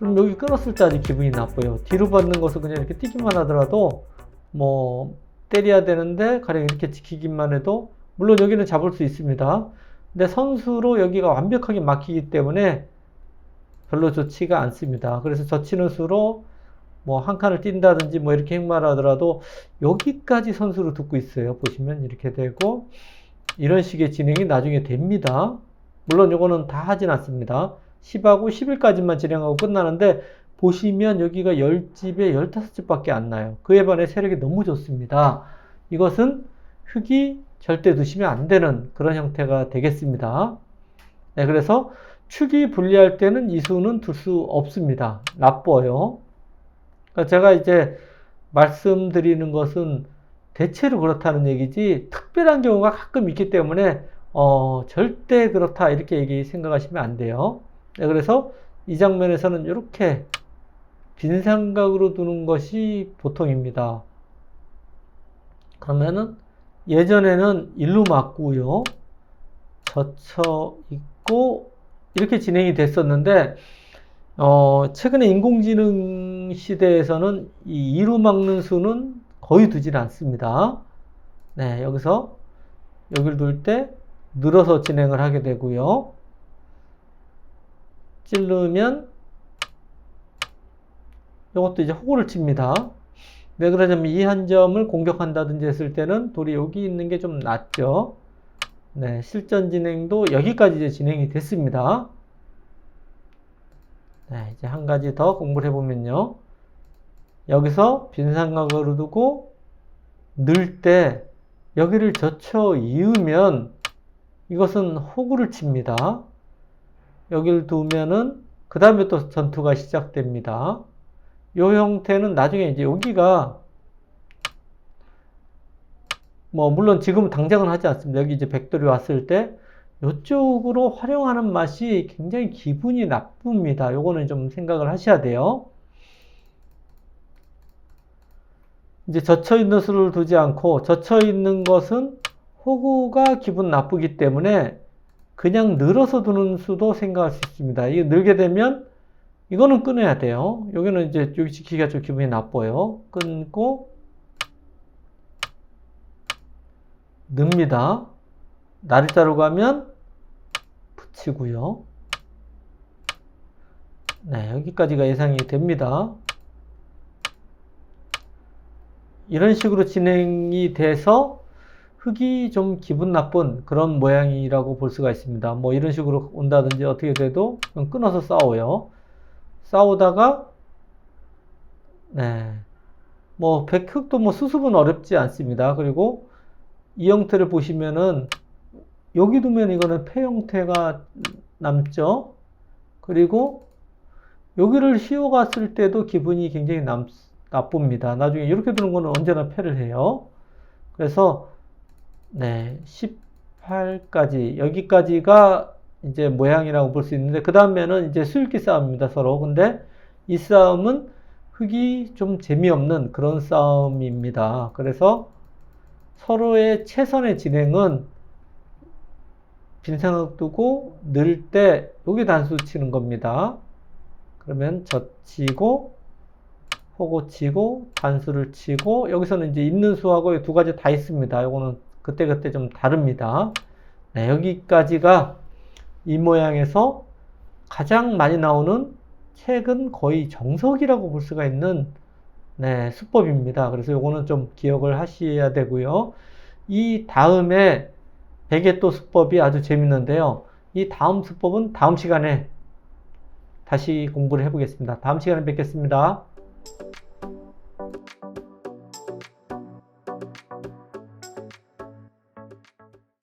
그럼 여기 끊었을 때 아주 기분이 나빠요. 뒤로 받는 것을 그냥 이렇게 뛰기만 하더라도 뭐 때려야 되는데 가령 이렇게 지키기만 해도 물론 여기는 잡을 수 있습니다. 근데 선수로 여기가 완벽하게 막히기 때문에 별로 좋지가 않습니다. 그래서 젖히는 수로 뭐 한 칸을 뛴다든지 뭐 이렇게 행마를 하더라도 여기까지 선수로 듣고 있어요. 보시면 이렇게 되고 이런 식의 진행이 나중에 됩니다. 물론 이거는 다 하진 않습니다. 10하고 11까지만 진행하고 끝나는데 보시면 여기가 10집에 15집밖에 안 나요. 그에 반해 세력이 너무 좋습니다. 이것은 흙이 절대 두시면 안 되는 그런 형태가 되겠습니다. 네, 그래서 축이 불리할 때는 이 수는 둘 수 없습니다. 나빠요. 그러니까 제가 이제 말씀드리는 것은 대체로 그렇다는 얘기지 특별한 경우가 가끔 있기 때문에 어, 절대 그렇다 이렇게 얘기 생각하시면 안 돼요. 네, 그래서 이 장면에서는 이렇게 빈 삼각으로 두는 것이 보통입니다. 그러면은 예전에는 일로 맞고요. 젖혀 있고 이렇게 진행이 됐었는데 어, 최근에 인공지능 시대에서는 이 이루 막는 수는 거의 두질 않습니다. 네, 여기서 여기를 둘 때 늘어서 진행을 하게 되고요. 찌르면 이것도 이제 호구를 칩니다. 왜 그러냐면 이 한 점을 공격한다든지 했을 때는 돌이 여기 있는 게 좀 낫죠. 네, 실전 진행도 여기까지 이제 진행이 됐습니다. 네, 이제 한 가지 더 공부를 해보면요. 여기서 빈 삼각으로 두고 넣을 때 여기를 젖혀 이으면 이것은 호구를 칩니다. 여기를 두면은 그 다음에 또 전투가 시작됩니다. 이 형태는 나중에 이제 여기가 뭐 물론 지금 당장은 하지 않습니다. 여기 이제 백돌이 왔을 때 이쪽으로 활용하는 맛이 굉장히 기분이 나쁩니다. 요거는 좀 생각을 하셔야 돼요. 이제 젖혀 있는 수를 두지 않고 젖혀 있는 것은 호구가 기분 나쁘기 때문에 그냥 늘어서 두는 수도 생각할 수 있습니다. 이게 늘게 되면 이거는 끊어야 돼요. 여기는 이제 여기 지키기가 좀 기분이 나빠요. 끊고 넣습니다. 나리자로 가면 붙이고요. 네, 여기까지가 예상이 됩니다. 이런 식으로 진행이 돼서 흙이 좀 기분 나쁜 그런 모양이라고 볼 수가 있습니다. 뭐 이런 식으로 온다든지 어떻게 돼도 끊어서 싸워요. 싸우다가 네. 뭐 백흙도 뭐 수습은 어렵지 않습니다. 그리고 이 형태를 보시면은 여기 두면 이거는 폐 형태가 남죠. 그리고 여기를 씌워갔을 때도 기분이 굉장히 남, 나쁩니다. 나중에 이렇게 두는 거는 언제나 패를 해요. 그래서 네, 18까지 여기까지가 이제 모양이라고 볼 수 있는데 그 다음에는 이제 수익기 싸움입니다. 서로. 근데 이 싸움은 흙이 좀 재미없는 그런 싸움입니다. 그래서 서로의 최선의 진행은 빈생각 두고 늘 때 여기 단수 치는 겁니다. 그러면 젖치고 호고 치고 단수를 치고 여기서는 이제 있는 수하고 두 가지 다 있습니다. 이거는 그때그때 좀 다릅니다. 네, 여기까지가 이 모양에서 가장 많이 나오는 책은 거의 정석이라고 볼 수가 있는 네, 수법입니다. 그래서 요거는 좀 기억을 하셔야 되고요. 이 다음에 베개또 수법이 아주 재밌는데요. 이 다음 수법은 다음 시간에 다시 공부를 해보겠습니다. 다음 시간에 뵙겠습니다.